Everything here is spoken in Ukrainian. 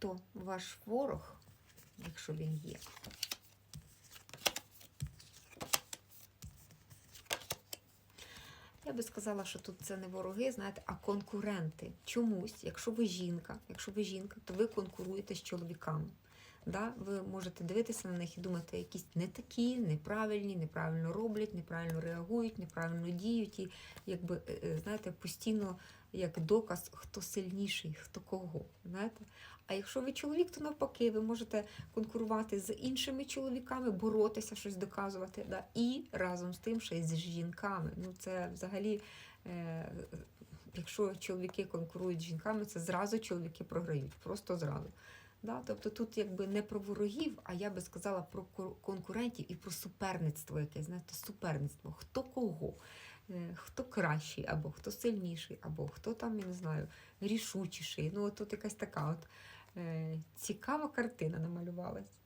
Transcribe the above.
хто ваш ворог, якщо він є. Я би сказала, що тут це не вороги, знаєте, а конкуренти. Чомусь, якщо ви жінка, якщо ви жінка, то ви конкуруєте з чоловіками. Да? Ви можете дивитися на них і думати, якісь не такі, неправильні, неправильно роблять, неправильно реагують, неправильно діють. І якби, е, е, знаєте, постійно як доказ, хто сильніший, хто кого. Знаєте? А якщо ви чоловік, то навпаки, ви можете конкурувати з іншими чоловіками, боротися, щось доказувати. Да? І разом з тим ще й з жінками. Ну, це взагалі. Е- Якщо чоловіки конкурують з жінками, це зразу чоловіки програють, просто зразу. Да? Тобто тут якби не про ворогів, а я би сказала про конкурентів і про суперництво якесь, знаєте, суперництво. Хто кого, Е, хто кращий, або хто сильніший, або хто там, я не знаю, рішучіший. Ну, от тут якась така от е, цікава картина намалювалась.